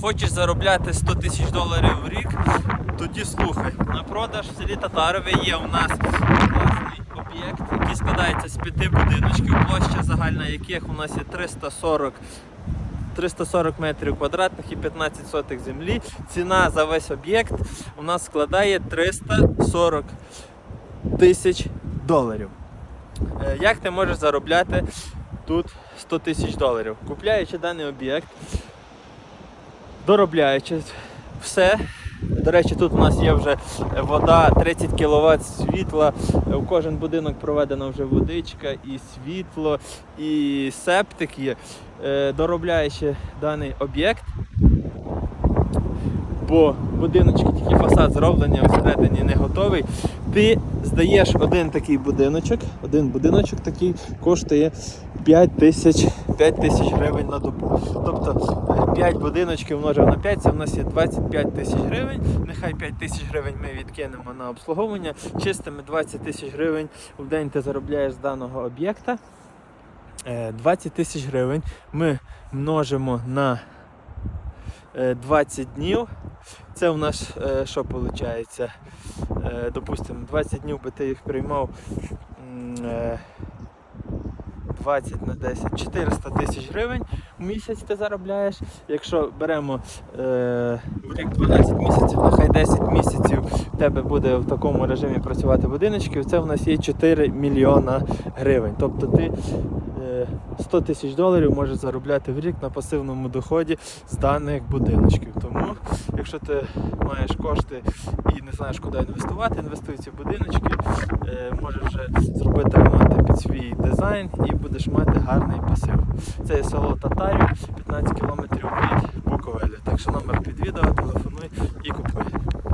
Хочеш заробляти 100 тисяч доларів в рік, тоді слухай. На продаж в селі Татарове є у нас класний об'єкт, який складається з п'яти будиночків, площа загальна яких у нас є 340 340 метрів квадратних і 15 сотих землі. Ціна за весь об'єкт у нас складає 340 тисяч доларів. Е, Як ти можеш заробляти тут 100 тисяч доларів? Купляючи даний об'єкт, доробляючи все. До речі, тут у нас є вже вода, 30 кВт світла. У кожен будинок проведена вже водичка, і світло, і септик є. Е, Доробляючи даний об'єкт, бо будиночки тільки фасад зроблені, а всередині не готовий. Ти здаєш один такий будиночок, один будиночок такий коштує 5 тисяч 5 тисяч гривень на добу. Тобто 5 будиночків множив на 5, це в нас є 25 тисяч гривень. Нехай 5 тисяч гривень ми відкинемо на обслуговування. Чистими 20 тисяч гривень в день ти заробляєш з даного об'єкта. Е, 20 тисяч гривень ми множимо на е, 20 днів. Це у нас е, що виходить? Допустимо, 20 днів би ти їх приймав. е, 20 на 10, 400 тисяч гривень в місяць ти заробляєш. Якщо беремо е, в рік 12 місяців, нехай 10 місяців тебе буде в такому режимі працювати будиночків, це в нас є 4 мільйона гривень. Тобто ти е, 100 тисяч доларів можеш заробляти в рік на пасивному доході з даних будиночків. Тому, якщо ти маєш кошти і не знаєш, куди інвестувати, інвестуй ці будиночки, е, можеш вже зробити ремонти під свій дизайн і будеш мати гарний пасив. Це є село Татарів, 15 кілометрів від Буковеля. Так що номер під відео, телефонуй,